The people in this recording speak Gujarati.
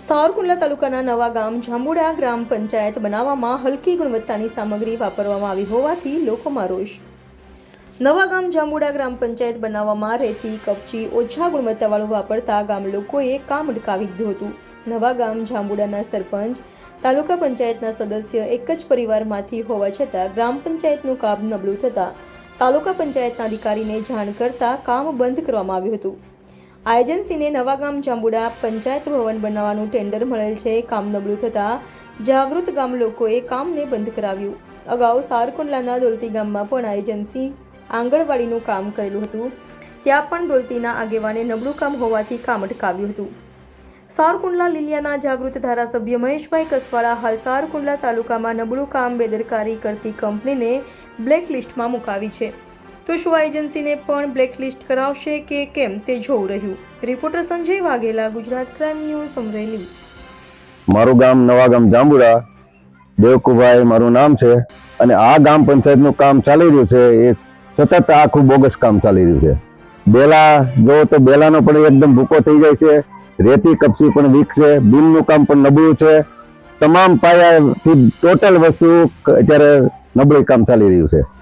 સાવરકુંડલા તાલુકાના નવા ગામ જાંબુડા ગ્રામ પંચાયત બનાવવામાં હલકી ગુણવત્તાની સામગ્રી વાપરવામાં આવી હોવાથી લોકોમાં રોષ. નવા ગામ જાંબુડા ગ્રામ પંચાયત બનાવવામાં રેતી, કપચી, ઓછા ગુણવત્તાવાળું વાપરતા ગામ લોકોએ કામ અટકાવી દીધું હતું. નવા ગામ જાંબુડાના સરપંચ, તાલુકા પંચાયતના સદસ્ય એક જ પરિવારમાંથી હોવા છતાં ગ્રામ પંચાયતનું કામ નબળું થતાં તાલુકા પંચાયતના અધિકારીને જાણ કરતા કામ બંધ કરવામાં આવ્યું હતું. આ એજન્સીને નવાગામ જાંબુડા પંચાયત ભવન બનાવવાનું ટેન્ડર મળેલ છે. કામ નબળું થતાં જાગૃત ગામ લોકોએ કામને બંધ કરાવ્યું. અગાઉ સારકુંડલાના દોલતી ગામમાં પણ આ એજન્સી આંગણવાડીનું કામ કરેલું હતું. ત્યાં પણ દોલતીના આગેવાને નબળું કામ હોવાથી કામ અટકાવ્યું હતું. સારકુંડલા લીલિયાના જાગૃત ધારાસભ્ય મહેશભાઈ કસવાળા હાલ સારકુંડલા તાલુકામાં નબળું કામ બેદરકારી કરતી કંપનીને બ્લેક લિસ્ટમાં મુકાવી છે. તો શું આ એજન્સીને પણ બ્લેક લિસ્ટ કરાવશે કે કેમ તે જોવું રહ્યું? Reporter Sanjay Vaghela, Gujarat crime news, Amreli. મારું ગામ નવા ગામ જાંબુડા દેવકુભાઈ, મારું નામ છે અને આ ગામ પંચાયતનું કામ ચાલી રહ્યું છે. એ સતત આખું બોગસ કામ ચાલી રહ્યું છે. બેલા, જો તો બેલાનો પણ એકદમ ભૂકો થઈ જાય છે. રેતી કપસી પણ વીક છે બીમનું કામ પણ નબળું છે. તમામ પાયાથી ટોટલ વસ્તુ અત્યારે નબળી કામ ચાલી રહ્યું છે.